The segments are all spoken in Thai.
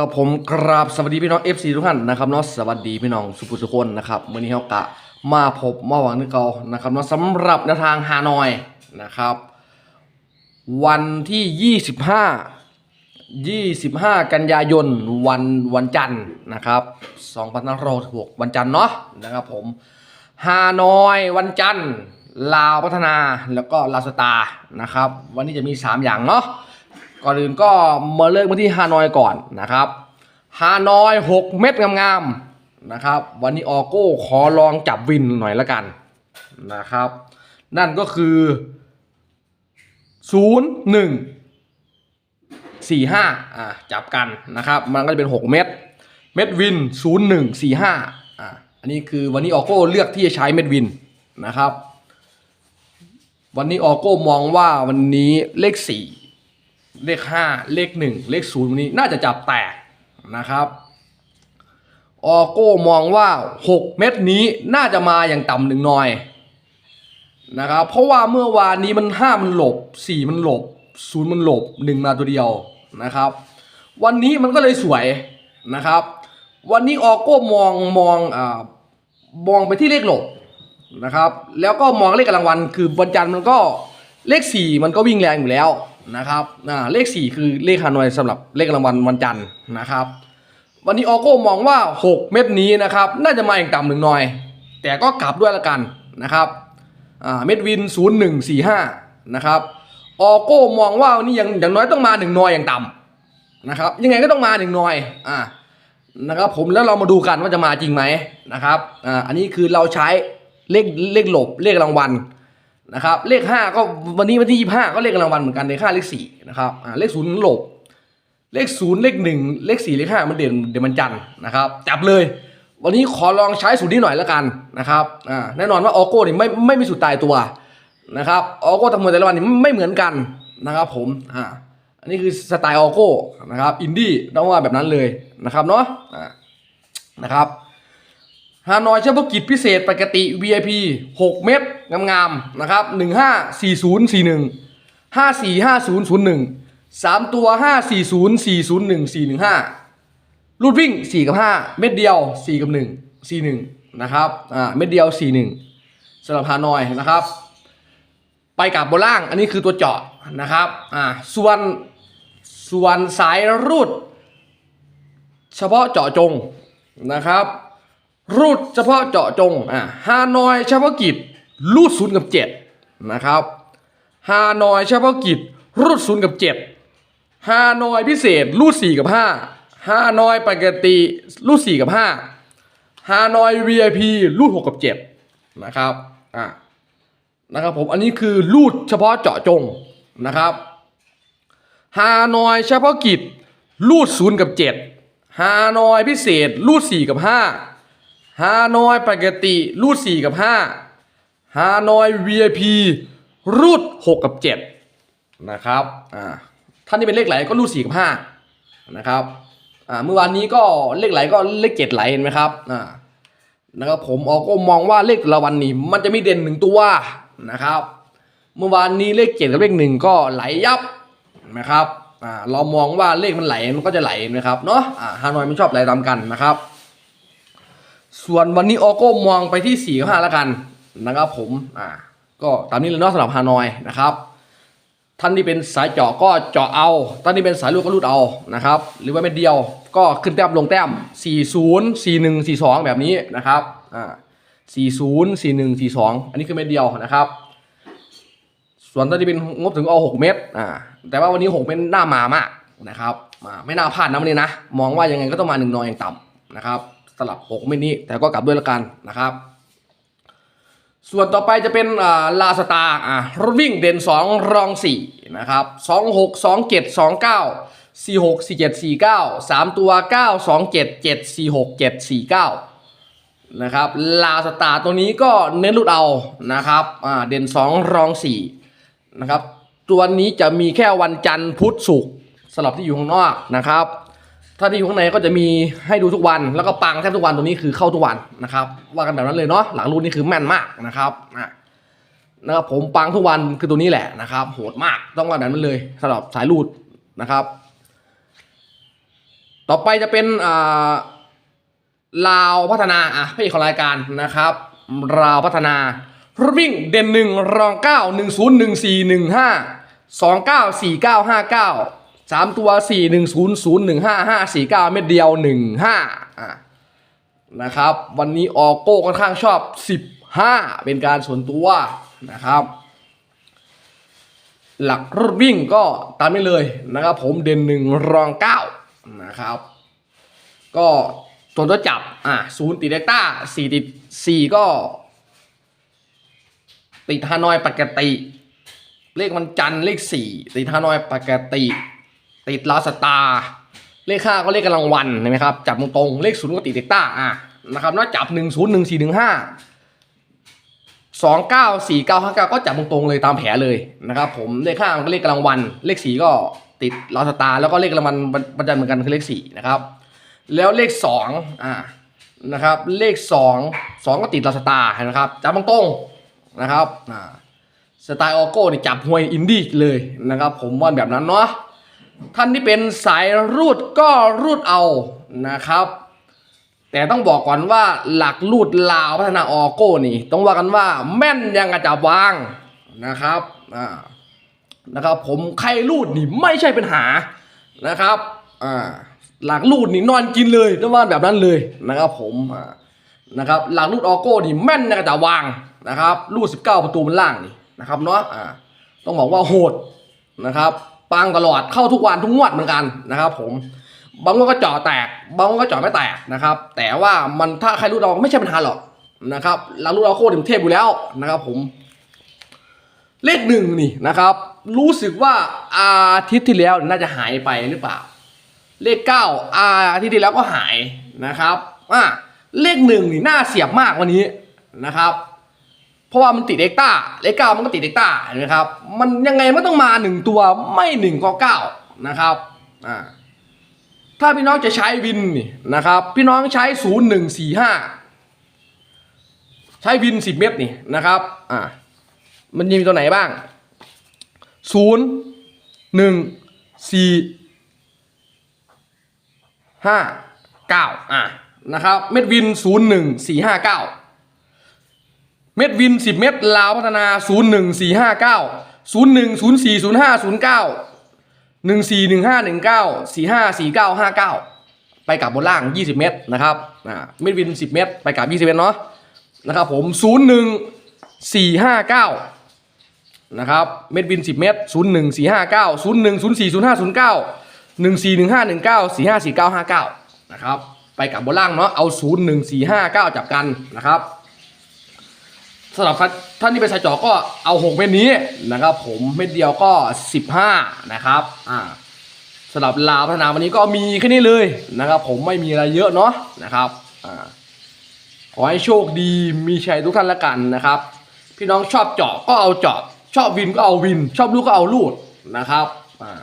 ครับผมกราบสวัสดีพี่น้อง FC ทุกท่านนะครับเนาะสวัสดีพี่น้องสุภุสุคนนะครับวันนี้เรากะมาพบมาหวังนึกเกานะครับเนาะสำหรับแนวทางฮานอยนะครับ วันที่ 25 25 กันยายนวันวันจันทร์นะครับ2566วันจันทร์เนาะนะครับผมฮานอยวันจันทร์ลาวพัฒนาแล้วก็ลาวสตาร์นะครับ วันนี้จะมี 3 อย่างเนาะ ก่อนอื่นก็มาเริ่มกันที่ฮานอยก่อนนะครับฮานอย 6 เม็ดงามๆนะครับ วันนี้ออโก้ขอลองจับวินหน่อยละกันนะครับ นั่นก็คือ 0 1 4 5อ่าจับกันนะครับ มันก็จะเป็น 6 เม็ดเม็ดวิน 0 1 4 5อ่าอันนี้คือวันนี้ออโก้เลือกที่จะใช้เม็ดวินนะครับ วันนี้ออโก้มองว่าวันนี้เลข 4 เลข 5 เลข 1 เลข0วันนี้น่าจะจับแตกนะครับ ออโก้มองว่า 6 เม็ดนี้น่าจะมาอย่างต่ำหนึ่งหน่อยนะครับเพราะว่าเมื่อวานนี้มัน 5 มันหลบ 4 มันหลบ 0 มันหลบ 1 มาตัวเดียวนะครับ วันนี้มันก็เลยสวยนะครับ วันนี้ออโก้มองมองอ่ามองไปที่เลขหลบนะครับ แล้วก็มองเลขกำลังวันคือวันจันทร์มันก็เลข 4 มันก็วิ่งแรงอยู่แล้ว นะครับเลข 4 คือเลขฮานอยสำหรับเลขกำลังวันวันจันทร์นะครับ วันนี้ออโก้มองว่า 6 เม็ดนี้นะครับ น่าจะมาอย่างต่ำหนึ่งหน่อย แต่ก็กลับด้วยละกันนะครับเม็ดวิน 0145 นะครับออโก้มองว่านนี้อย่างอย่างน้อยต้องมาหนึ่งหน่อยอย่างต่ำนะครับ ยังไงก็ต้องมาหนึ่งหน่อยอ่านะครับผมแล้วเรามาดูกันว่าจะมาจริงไหมนะครับอ่าอันนี้คือเราใช้เลขเลขหลบเลขรางวัล นะครับ เลข5ก็วันนี้วันที่25ก็เลขรางวัลเหมือนกันในค่าเลข4นะครับเลขศูนย์หลบ เลขศูนย์เลขหนึ่งเลขสี่เลขห้ามันเด่นเดี๋ยวมันจันนะครับ จับเลย วันนี้ขอลองใช้สูตรนี้หน่อยแล้วกันนะครับแน่นอนว่าออโก้นี่ไม่ไม่มีสูตรตายตัวนะครับออโก้ทำมวยแต่ละวันนี่ไม่เหมือนกันนะครับผมอ่าอันนี้คือสไตล์ออโก้นะครับอินดี้ต้องว่าแบบนั้นเลยนะครับเนาะนะครับ ฮานอยเฉพาะกิจพิเศษปกติ VIP 6 เม็ดงามๆนะครับ 154041ห้าสี่ห้าศูนย์ศูนย์หนึ่งสามตัวห้าสี่ศูนย์สี่ศูนย์หนึ่งสี่หนึ่งห้ารูดวิ่งสี่กับห้าเม็ดเดียวสี่กับหนึ่งสี่หนึ่งนะครับอ่าเม็ดเดียวสี่หนึ่งสำหรับฮานอยนะครับ ไปกับบนล่างอันนี้คือตัวเจาะนะครับอ่าส่วนส่วนสายรูด เฉพาะเจาะจงนะครับ รูดเฉพาะเจาะจงอ่าฮานอยเฉพาะกิจ รูดศูนย์กับเจ็ดนะครับฮานอยเฉพาะกิจ รูดศูนย์กับเจ็ดฮานอยพิเศษ รูดสี่กับห้าฮานอยปกติรูดสี่กับห้าฮานอย VIP รูดหกกับเจ็ดนะครับอะนะครับผมอันนี้คือรูดเฉพาะเจาะจงนะครับฮานอยเฉพาะกิจรูดศูนย์กับเจ็ดฮานอยพิเศษรูดสี่กับห้า ฮานอยปกติรูดสี่กับห้าฮานอย VIP รูด 6 กับ 7 นะครับอ่าท่านที่เป็นเลขไหลก็รูด 4 กับ 5 นะครับอ่าเมื่อวานนี้ก็เลขไหลก็เลข 7 ไหลเห็นไหมครับอ่านะครับผมออกก็มองว่าเลขละวันนี้มันจะมีเด่นหนึ่งตัวนะครับ เมื่อวานนี้เลข7กับเลข1ก็ไหลยับนะครับอ่าเรามองว่าเลขมันไหลมันก็จะไหลนะครับเนาะอ่าฮานอยมันชอบไหลตามกันนะครับ ส่วนวันนี้ออโก้มองไปที่4ี่ห้าแล้วกันนะครับผมอ่าก็ตามนี้เลยเนาะสำหรับฮานอยนะครับ ท่านที่เป็นสายเจาะก็เจาะเอาท่านที่เป็นสายรูดก็รูดเอานะครับ หรือว่าเม็ดเดียวก็ขึ้นแต้มลงแต้ม 40 41 42 แบบนี้นะครับอ่า40 41 42 อันนี้คือเม็ดเดียวนะครับ ส่วนท่านที่เป็นงบถึงเอา 6 เม็ดอ่าแต่ว่าวันนี้ 6 เม็ดหน้ามามากนะครับอ่าไม่น่าพลาดนะวันนี้นะ มองว่ายังไงก็ต้องมาหนึ่งนอยอย่างต่ำนะครับ สลับ6เม็ดนี้แต่ก็กลับด้วยละกันนะครับ ส่วนต่อไปจะเป็นลาสตาอ่ารถวิ่งเด่น 2 รอง 4 นะครับ 2 6 2 7 2 9 4 6 4 7 4 9 3 ตัว 9 2 7 7 4 6 7 4 9 นะครับลาสตาตัวนี้ก็เน้นรุดเอานะครับอ่าเด่น 2 รอง 4 นะครับ ตัวนี้จะมีแค่วันจันทร์พุธศุกร์สำหรับที่อยู่ข้างนอกนะครับ ถ้าที่อยู่ข้างในก็จะมีให้ดูทุกวันแล้วก็ปังแทบทุกวันตัวนี้คือเข้าทุกวันนะครับ ว่ากันแบบนั้นเลยเนาะหลังรุ่นนี้คือแม่นมากนะครับอะนะครับผมปังทุกวันคือตัวนี้แหละนะครับ โหดมากต้องว่าแบบนั้นเลยสำหรับสายรูดนะครับ ต่อไปจะเป็นอ่าลาวพัฒนาอะพี่ของรายการนะครับลาวพัฒนารถวิ่งเด่นหนึ่งรองเก้าหนึ่งศูนย์หนึ่งสี่หนึ่งห้าสองเก้าสี่เก้าห้าเก้า สามตัวสี่หนึ่งศูนย์ศูนย์หนึ่งห้าห้าสี่เก้าเม็ดเดียวหนึ่งห้าอะนะครับ วันนี้ออโก้ค่อนข้างชอบสิบห้าเป็นการส่วนตัวนะครับ หลักรถวิ่งก็ตามนี้เลยนะครับ ผมเด่นหนึ่งรองเก้านะครับ ก็ตัวตัวจับอะศูนย์ติดเดลต้าสี่ติดสี่ก็ ติดฮานอยปกติ เลขวันจันเลขสี่ติดฮานอยปกติ ติดลาสตาเลขห้าก็เลขกำลังวันเห็นไหมครับจับตรงๆเลขศูนย์ก็ติดเดลต้าอะนะครับนอกจับหนึ่งศูนย์หนึ่งสี่หนึ่งห้าสองเก้าสี่เก้าห้าเก้าก็จับตรงๆเลยตามแผลเลยนะครับผมเลขห้ามันก็เลขกำลังวัน เลขสี่ก็ติดลาสตาแล้วก็เลขกำลังวันบรรจันเหมือนกันคือเลขสี่นะครับแล้วเลขสองอ่านะครับเลขสองสองก็ติดลาสตานะครับจับตรงๆนะครับอ่าสไตล์ออโก้นี่จับหวยอินดี้เลยนะครับผมว่าแบบนั้นเนาะ ท่านที่เป็นสายรูดก็รูดเอานะครับ แต่ต้องบอกก่อนว่าหลักลูดลาวพัฒนาออโก้นี่ ต้องว่ากันว่าแม่นยังกระจับวางนะครับอ่านะครับ ผมใครลูดนี่ไม่ใช่ปัญหานะครับอ่าหลักลูดนี่นอนกินเลยต้องว่าแบบนั้นเลยนะครับผมอ่านะครับหลักลูดออโก้นี่แม่นยังกระจับวางนะครับลูด19 ประตูมันล่างนี่นะครับเนาะอ่าต้องบอกว่าโหดนะครับ ปังตลอดเข้าทุกวันทุกงวดเหมือนกันนะครับ ผมบางวันก็เจาะแตกบางวันก็เจาะไม่แตกนะครับ แต่ว่ามันถ้าใครรู้เราไม่ใช่ปัญหาหรอกนะครับเรารู้เราโคตรเทพอยู่แล้วนะครับ ผม เลขหนึ่งนี่นะครับ รู้สึกว่าอาทิตย์ที่แล้วน่าจะหายไปหรือเปล่า เลขเก้าอาทิตย์ที่แล้วก็หายนะครับอ่าเลขหนึ่งนี่น่าเสียบมากวันนี้นะครับ เพราะว่ามันติดเอ็กต้าเลขเก้ามันก็ติดเอ็กต้านะครับ มันยังไงมันต้องมาหนึ่งตัวไม่หนึ่งก็เก้านะครับอ่าถ้าพี่น้องจะใช้วินนะครับ พี่น้องใช้ศูนย์หนึ่งสี่ห้าใช้วินสิบเมตรนี่นะครับอ่ามันมีตัวไหนบ้างศูนย์หนึ่งสี่ห้าเก้าอะนะครับ เม็ดวินศูนย์หนึ่งสี่ห้าเก้า เม็ดวินสิบเม็ดลาวพัฒนาศูนย์หนึ่งสี่ห้าเก้าศูนย์หนึ่งศูนย์สี่ศูนย์ห้าศูนย์เก้าหนึ่งสี่หนึ่งห้าหนึ่งเก้าสี่ห้าสี่เก้าห้าเก้าไปกลับบนล่างยี่สิบเมตรนะครับอ่าเมตรวินสิบเมตรไปกลับยี่สิบเมตรเนาะนะครับผมศูนย์หนึ่งสี่ห้าเก้านะครับเมตรวินสิบเมตรศูนย์หนึ่งสี่ห้าเก้าศูนย์หนึ่งศูนย์สี่ศูนย์ห้าศูนย์เก้าหนึ่งสี่หนึ่งห้าหนึ่งเก้าสี่ห้าสี่เก้าห้าเก้านะครับไปกับบนล่างเนาะเอาศูนย์หนึ่งสี่ห้าเก้าจับกันนะครับ สำหรับท่านที่เป็นสายเจอก็เอาหกเม็ดนี้นะครับ ผมเม็ดเดียวก็สิบห้านะครับอ่าสำหรับลาวพัฒนาวันนี้ก็มีแค่นี้เลยนะครับ ผมไม่มีอะไรเยอะเนาะนะครับอ่าขอให้โชคดีมีชัยทุกท่านละกันนะครับ พี่น้องชอบเจาะก็เอาเจาะชอบวินก็เอาวิน ชอบลูกก็เอาลูดนะครับอ่า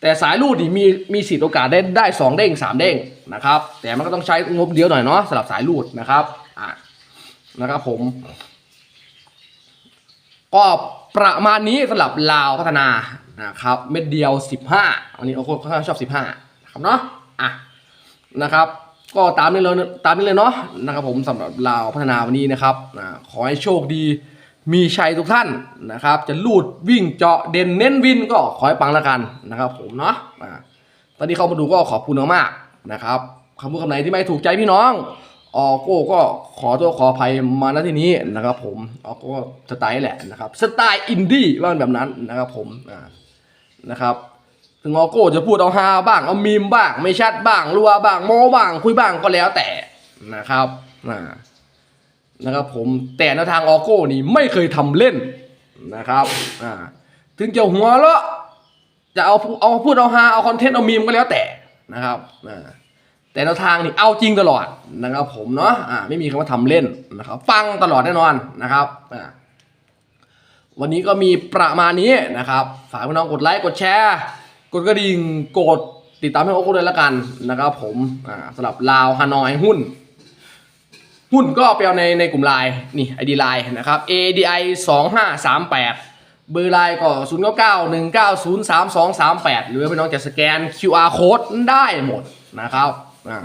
แต่สายลูดนี่มีมีสิทธิ์โอกาสได้ได้สองเด้งสามเด้งนะครับ แต่มันก็ต้องใช้งบเดียวหน่อยเนาะสำหรับสายลูดนะครับอ่านะครับผม ก็ประมาณนี้สำหรับลาวพัฒนานะครับเม็ดเดียว 15 วันนี้โอ้โหค่อนข้างชอบ 15นะครับเนาะอะนะครับ ก็ตามนี้เลยตามนี้เลยเนาะนะครับผมสำหรับลาวพัฒนาวันนี้นะครับขอให้โชคดีมีชัยทุกท่านนะครับ จะลูดวิ่งเจาะเด่นเน้นวินก็ขอให้ปังละกันนะครับ ผมเนาะอ่าตอนนี้เข้ามาดูก็ขอบคุณมากๆนะครับคำพูดคำไหนที่ไม่ถูกใจพี่น้อง ออโก้ก็ขอโทษขออภัยมาณที่นี้นะครับผมออโก้สไตล์แหละนะครับสไตล์อินดี้ว่าแบบนั้นนะครับผมอ่านะครับถึงออโก้จะพูดเอาฮาบ้างเอามีมบ้าง ไม่ชัดบ้างรัวบ้างโมบ้างคุยบ้างก็แล้วแต่นะครับอ่านะครับผมแต่ในทางออโก้นี่ไม่เคยทำเล่นนะครับอ่าถึงจะหัวเราะจะเอาเอาพูดเอาฮาเอาคอนเทนต์เอามีมก็แล้วแต่นะครับอ่า แต่แนวทางนี่เอาจริงตลอดนะครับผมเนาะอ่าไม่มีคำว่าทำเล่นนะครับฟังตลอดแน่นอนนะครับอ่าวันนี้ก็มีประมาณนี้นะครับฝากพี่น้องกดไลค์กดแชร์ กดกระดิ่งกดติดตามให้โอ้ก็เลยละกันนะครับผมอ่าสำหรับลาวฮานอยหุ้น หุ้นก็ไปเอาในในกลุ่มไลน์นี่ ID ไลน์นะครับ ADI 2538 เบอร์ไลน์ก็ 0 9 9 1 9 0 3 2 3 8 หรือว่าพี่น้องจะสแกน QR code ได้หมดนะครับ อ่า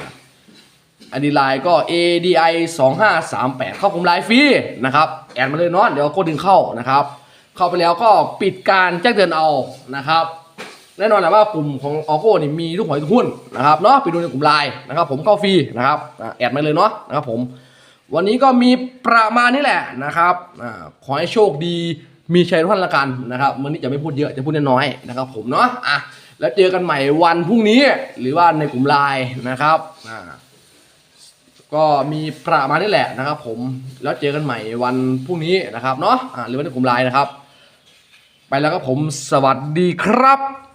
อันดีไลน์ก็ ADI 2 5 3 8 เข้ากลุ่มไลน์ฟรีนะครับแอดมาเลยเนาะเดี๋ยวก็ดึงเข้านะครับ เข้าไปแล้วก็ปิดการแจ้งเตือนเอานะครับแน่นอนแหละว่ากลุ่มของออโก้นี่มีทุกหอยทุกหุ้นนะครับเนาะไปดูในกลุ่มไลน์นะครับ ผมเข้าฟรีนะครับแอดมาเลยเนาะนะครับผม วันนี้ก็มีประมาณนี้แหละนะครับอขอให้โชคดีมีชัยทุกท่านละกันนะครับวันนี้จะไม่พูดเยอะจะพูดน้อยๆนะครับ ผมเนาะอะ แล้วเจอกันใหม่วันพรุ่งนี้ หรือว่าในกลุ่มไลน์นะครับอ่าก็มีประมาณนี้แหละนะครับ ผมแล้วเจอกันใหม่วันพรุ่งนี้นะครับเนาะอ่าหรือว่าในกลุ่มไลน์นะครับ ไปแล้วครับผมสวัสดีครับ